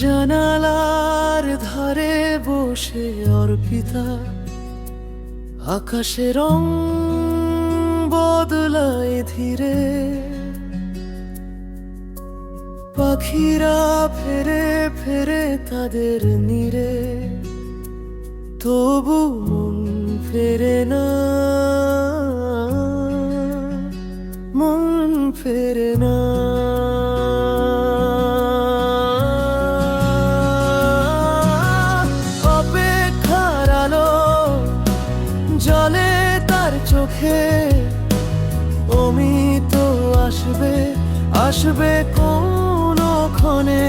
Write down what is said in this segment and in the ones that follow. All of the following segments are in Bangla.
জানালার ধারে বসে অর্পিতা আকাশে রং বদলায় ধীরে। পাখিরা ফেরে ফেরে তাদের নীরে, তবু মন ফেরে না। জলে তার চোখে। অমিত আসবে আসবে কোন ক্ষণে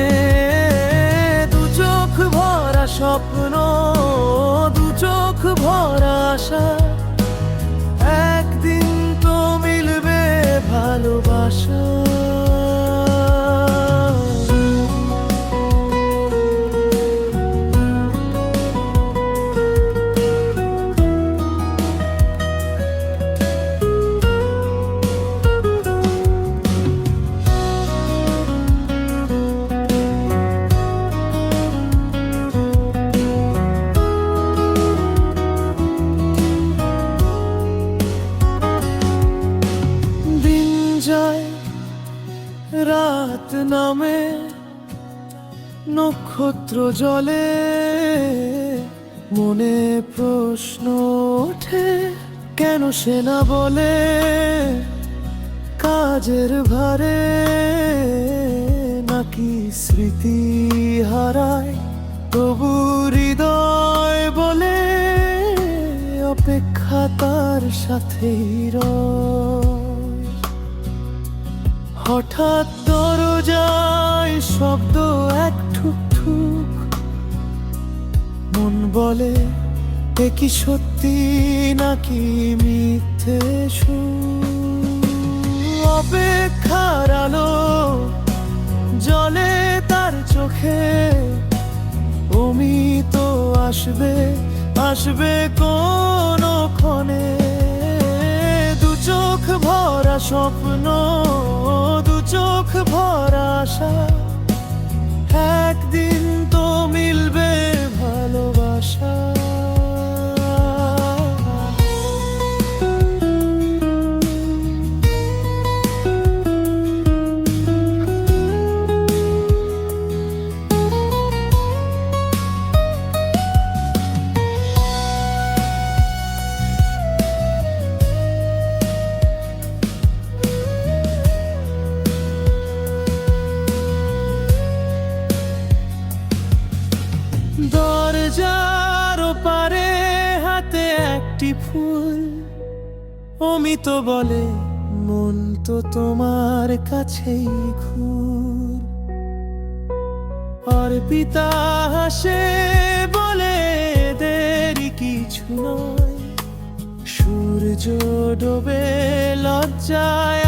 দু চোখ ভরা স্বপ্ন, দু চোখ ভরা আশা। একদিন তো মিলবে ভালোবাসা। নামে নক্ষত্র জলে মনে প্রশ্ন ওঠে, কেন সে না বলে কাজের ভারে নাকি স্মৃতি হারায়? তবু হৃদয় বলে অপেক্ষা তার সাথেই রয়। হঠাৎ দরজায় শব্দ এক ঠুক ঠুক মন বলে, এ কি সত্যি নাকি মিথ্যে? অপেক্ষার আলো জলে তার চোখে। অমিত আসবে আসবে কোন ক্ষণে। দু চোখ ভরা স্বপ্ন চোখ ভরা আশা। দরজার পারে হাতে একটি ফুল। অমিত বলে, মন তো তোমার কাছেই ঘুর। আর পিতা হাসে, বলে দেরি কিছু নয়। সূর্য ডোবে, লজ্জায়